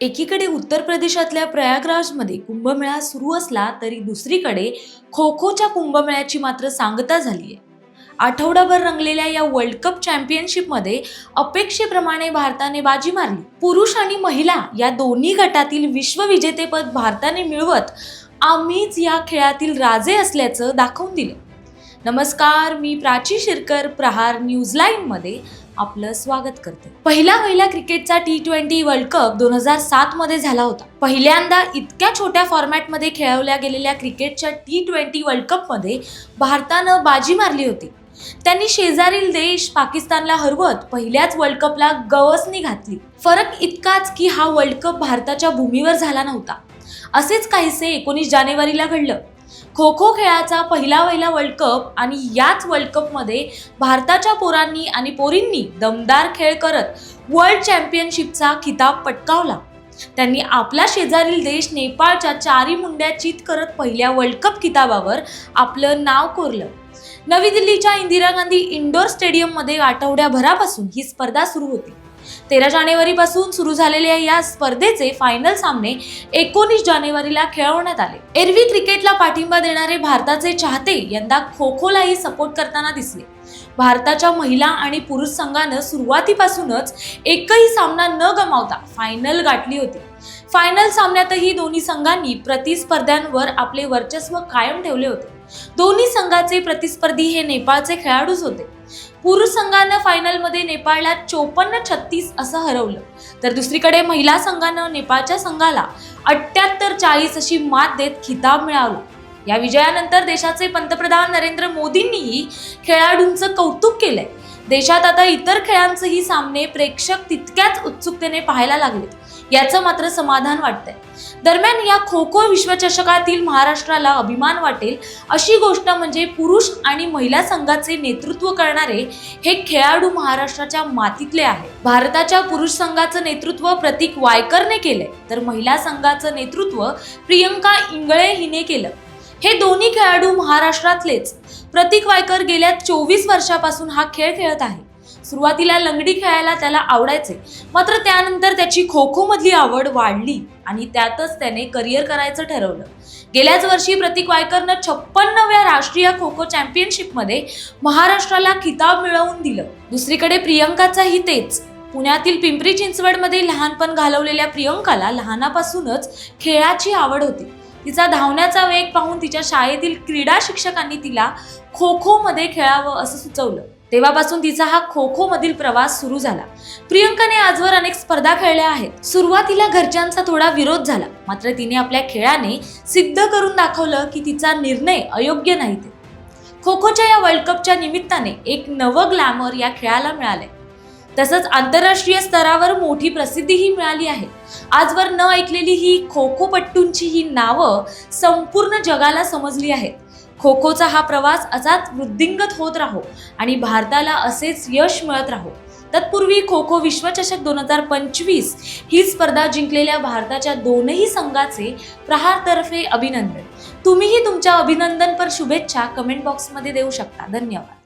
एकीकडे उत्तर प्रदेशातल्या प्रयागराजमध्ये कुंभमेळा सुरू असला तरी दुसरीकडे खो खोच्या कुंभमेळ्याची मात्र सांगता झाली आहे आठवडाभर रंगलेल्या या वर्ल्ड कप चॅम्पियनशिपमध्ये अपेक्षेप्रमाणे भारताने बाजी मारली. पुरुष आणि महिला या दोन्ही गटातील विश्वविजेतेपद भारताने मिळवत आम्हीच या खेळातील राजे असल्याचं दाखवून दिलं. नमस्कार मी प्राची शिरकर प्रहार न्यूज लाईव्ह आपलं स्वागत करते. पहिला महिला क्रिकेटचा टी ट्वेंटी वर्ल्ड कप दोन हजार सात मध्ये झाला होता. पहिल्यांदा इतक्या छोट्या फॉर्मॅटमध्ये खेळवल्या गेलेल्या क्रिकेटच्या टी ट्वेंटी वर्ल्ड कपमध्ये भारतानं बाजी मारली होती. त्यांनी शेजारील देश पाकिस्तानला हरवत पहिल्याच वर्ल्ड कपला गवसणी घातली. फरक इतकाच की हा वर्ल्ड कप भारताच्या भूमीवर झाला नव्हता. असेच काहीसे एकोणीस जानेवारीला घडलं. खो खो खेळाचा पहिला वहिला वर्ल्ड कप आणि याच वर्ल्ड कपमध्ये भारताच्या पोरांनी आणि पोरींनी दमदार खेळ करत वर्ल्ड चॅम्पियनशिपचा खिताब पटकावला. त्यांनी आपला शेजारील देश नेपाळच्या चारी मुंड्या चित करत पहिल्या वर्ल्ड कप किताबावर आपलं नाव कोरलं. नवी दिल्लीच्या इंदिरा गांधी इंडोर स्टेडियममध्ये आठवड्याभरापासून ही स्पर्धा सुरू होती. तेरा जानेवारीपासून सुरू झालेल्या या स्पर्धेचे फायनल सामने एकोणीस जानेवारीला खेळवण्यात आले. एरवी क्रिकेटला पाठिंबा देणारे भारताचे चाहते यंदा खो खोलाही सपोर्ट करताना दिसले. भारताच्या महिला आणि पुरुष संघानं सुरुवातीपासूनच एकही सामना न गमावता फायनल गाठली होती. फायनल सामन्यातही दोन्ही संघांनी प्रतिस्पर्ध्यांवर आपले वर्चस्व कायम ठेवले होते. दोन्ही संघाचे प्रतिस्पर्धी हे नेपाळचे खेळाडूच होते. पुरुष संघानं फायनलमध्ये नेपाळला चोपन्न छत्तीस असं हरवलं. तर दुसरीकडे महिला संघानं नेपाळच्या संघाला अठ्याहत्तर चाळीस अशी मात देत खिताब मिळवला या विजयानंतर देशाचे पंतप्रधान नरेंद्र मोदींनीही खेळाडूंचं कौतुक केलंय. देशात आता इतर खेळांचेही सामने प्रेक्षक तितक्याच उत्सुकतेने पाहायला लागलेत. याचं मात्र समाधान वाटतंय. दरम्यान या खो खो विश्वचषकातील महाराष्ट्राला अभिमान वाटेल अशी गोष्ट म्हणजे पुरुष आणि महिला संघाचे नेतृत्व करणारे हे खेळाडू महाराष्ट्राच्या मातीतले आहे भारताच्या पुरुष संघाचं नेतृत्व प्रतीक वायकरने केलंय तर महिला संघाचं नेतृत्व प्रियंका इंगळे हिने केलं. हे दोन्ही खेळाडू महाराष्ट्रातलेच. प्रतीक वायकर गेल्या चोवीस वर्षापासून हा खेळ खेळत आहे सुरुवातीला लंगडी खेळायला त्याला आवडायचे. मात्र त्यानंतर त्याची खो खो मधली आवड वाढली आणि त्यातच त्याने करिअर करायचं ठरवलं. गेल्याच वर्षी प्रतीक वायकरनं छप्पन्नव्या राष्ट्रीय खो खो चॅम्पियनशिपमध्ये महाराष्ट्राला खिताब मिळवून दिलं. दुसरीकडे प्रियंकाचाही तेच. पुण्यातील पिंपरी चिंचवडमध्ये लहानपण घालवलेल्या प्रियंकाला लहानापासूनच खेळाची आवड होती. तिचा धावण्याचा वेग पाहून तिच्या शाळेतील क्रीडा शिक्षकांनी तिला खो खो मध्ये खेळावं असं सुचवलं. तेव्हापासून तिचा हा खो खो मधील प्रवास सुरू झाला. प्रियंकाने आजवर अनेक स्पर्धा खेळल्या आहेत. सुरुवातीला घरच्यांचा थोडा विरोध झाला. मात्र तिने आपल्या खेळाने सिद्ध करून दाखवलं की तिचा निर्णय अयोग्य नाही ते. खो खोच्या या वर्ल्ड कपच्या निमित्ताने एक नवं ग्लॅमर या खेळाला मिळालंय. तसंच आंतरराष्ट्रीय स्तरावर मोठी प्रसिद्धीही मिळाली आहे. आजवर न ऐकलेली ही खो खो पट्टूंची ही नावं संपूर्ण जगाला समजली आहेत. खो खोचा हा प्रवास असाच वृद्धिंगत होत राहो आणि भारताला असेच यश मिळत राहो. तत्पूर्वी खो खो विश्वचषक दोन हजार पंचवीस ही स्पर्धा जिंकलेल्या भारताच्या दोनही संघाचे प्रहारतर्फे अभिनंदन. तुम्हीही तुमच्या अभिनंदनपर शुभेच्छा कमेंट बॉक्समध्ये देऊ शकता. धन्यवाद.